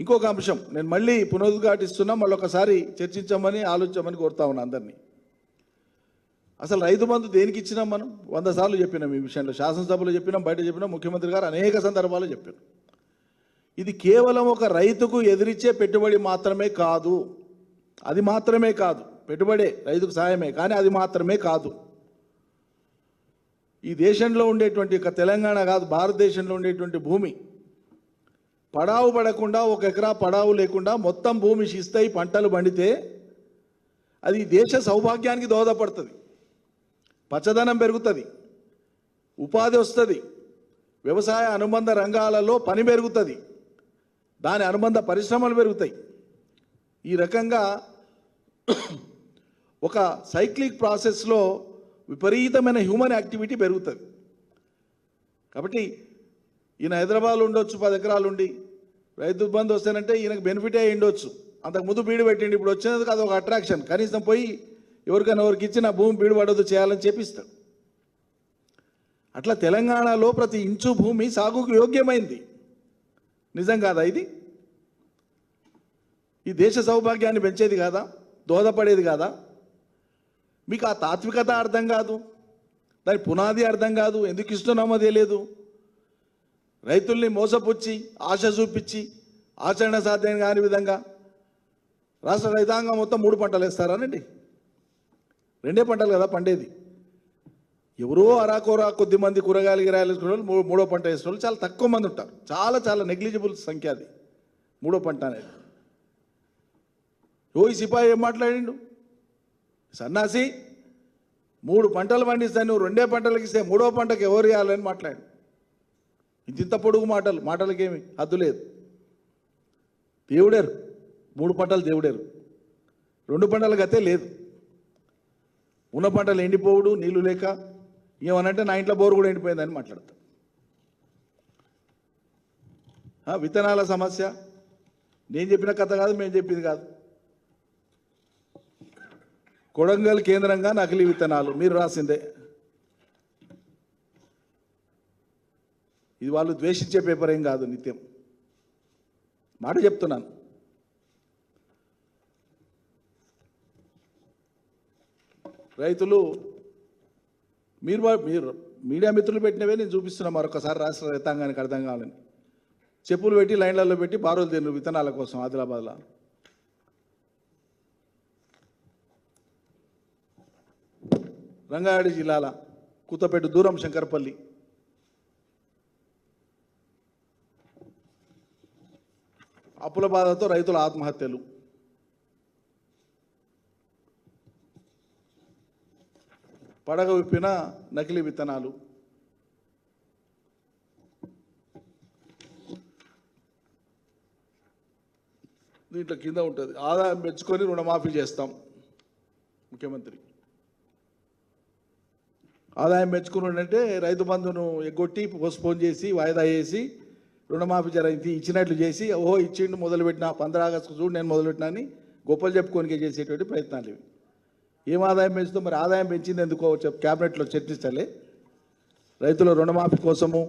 ఇంకొక అంశం నేను మళ్ళీ పునరుద్ఘాటిస్తున్నా మళ్ళీ ఒకసారి చర్చించమని ఆలోచించమని కోరుతా ఉన్నా అందరినీ. అసలు రైతు బంధు దేనికి ఇచ్చినాం మనం? వంద సార్లు చెప్పినాం ఈ విషయంలో. శాసనసభలో చెప్పినాం బయట చెప్పినాం ముఖ్యమంత్రి గారు అనేక సందర్భాలు చెప్పారు. ఇది కేవలం ఒక రైతుకు ఎదిరిచ్చే పెట్టుబడి మాత్రమే కాదు. అది మాత్రమే కాదు. పెట్టుబడే రైతుకు సాయమే కానీ అది మాత్రమే కాదు. ఈ దేశంలో ఉండేటువంటి తెలంగాణ కాదు భారతదేశంలో ఉండేటువంటి భూమి. పడావు పడకుండా ఒక ఎకరా పడావు లేకుండా మొత్తం భూమి శిస్తాయి పంటలు పండితే అది దేశ సౌభాగ్యానికి దోహదపడుతుంది. పచ్చదనం పెరుగుతుంది ఉపాధి వస్తుంది వ్యవసాయ అనుబంధ రంగాలలో పని పెరుగుతుంది దాని అనుబంధ పరిశ్రమలు పెరుగుతాయి. ఈ రకంగా ఒక సైక్లిక్ ప్రాసెస్లో విపరీతమైన హ్యూమన్ యాక్టివిటీ పెరుగుతుంది. కాబట్టి ఈయన హైదరాబాద్లో ఉండొచ్చు పది ఎకరాలు ఉండి. రైతు బంధు వస్తేనంటే ఈయనకు బెనిఫిట్ అయ్యి ఉండొచ్చు. అంతకు ముందు బీడు పెట్టిండి ఇప్పుడు వచ్చినందుకు అది ఒక అట్రాక్షన్. కనీసం పోయి ఎవరికైనా ఎవరికి ఇచ్చిన భూమి బీడు పడదు చేయాలని చెప్పిస్తాడు. అట్లా తెలంగాణలో ప్రతి ఇంచు భూమి సాగుకు యోగ్యమైంది. నిజం కాదా ఇది? ఈ దేశ సౌభాగ్యాన్ని పెంచేది కాదా? దోహదపడేది కాదా? మీకు ఆ తాత్వికత అర్థం కాదు. దాని పునాది అర్థం కాదు. ఎందుకు ఇస్తున్నామో తెలియదు రైతుల్ని మోసపుచ్చి ఆశ చూపించి ఆచరణ సాధ్యం కాని విధంగా రాష్ట్ర రైతాంగం మొత్తం మూడు పంటలు వేస్తారానండి. రెండే పంటలు కదా పండేది. ఎవరో అరాకోరా కొద్ది మంది కూరగాయలు గిరాయలు వేసుకునే వాళ్ళు మూడో పంట వేసిన వాళ్ళు చాలా తక్కువ మంది ఉంటారు. చాలా చాలా నెగ్లిజిబుల్ సంఖ్య అది. మూడో పంట అనేది. ఓ సిపాయి ఏం మాట్లాడిండు? సన్నాసి మూడు పంటలు పండిస్తాను నువ్వు రెండే పంటలకు ఇస్తే మూడో పంటకు ఎవరు ఇవ్వాలని మాట్లాడు ఇంత పొడుగు మాటలు మాటలకేమి హద్దు లేదు. దేవుడేరు. మూడు పంటలు దేవుడేరు. రెండు పంటల గతే లేదు. ఉన్న పంటలు ఎండిపోవుడు నీళ్ళు లేక ఏమనంటే నా ఇంట్లో బోరు కూడా ఎండిపోయిందని మాట్లాడతాం విత్తనాల సమస్య. నేను చెప్పిన కథ కాదు మేము చెప్పింది కాదు. కొడంగల్ కేంద్రంగా నకిలీ విత్తనాలు మీరు రాసిందే. ఇది వాళ్ళు ద్వేషించే పేపర్ ఏం కాదు నిత్యం. మాట చెప్తున్నాను. రైతులు మీరు మీరు మీడియా మిత్రులు పెట్టినవే నేను చూపిస్తున్నా మరొకసారి రాష్ట్ర రైతాంగానికి అర్థం కావాలని. చెప్పులు పెట్టి లైన్లలో పెట్టి బారోలు తిన్నారు విత్తనాల కోసం ఆదిలాబాద్లో. రంగారెడ్డి జిల్లాల కూతపేట దూరం శంకరపల్లి. అప్పుల బాధతో రైతుల ఆత్మహత్యలు. పడగ విప్పిన నకిలీ విత్తనాలు. దీంట్లో కింద ఉంటుంది. ఆదాయం పెంచుకొని రుణమాఫీ చేస్తాం ముఖ్యమంత్రి. ఆదాయం పెంచుకున్నాడంటే రైతు బంధును ఎగ్గొట్టి పోస్ట్పోన్ చేసి వాయిదా వేసి రుణమాఫీ జర ఇచ్చినట్లు చేసి ఓహో ఇచ్చిండు మొదలుపెట్టిన పంద్రా ఆగస్టు చూడు నేను మొదలుపెట్టినా అని గొప్పలు చెప్పుకోనికే చేసేటువంటి ప్రయత్నాలు ఇవి. ఏం ఆదాయం పెంచుతాం? మరి ఆదాయం పెంచింది ఎందుకో చెప్ క్యాబినెట్లో చర్చించాలి రైతుల రుణమాఫీ కోసము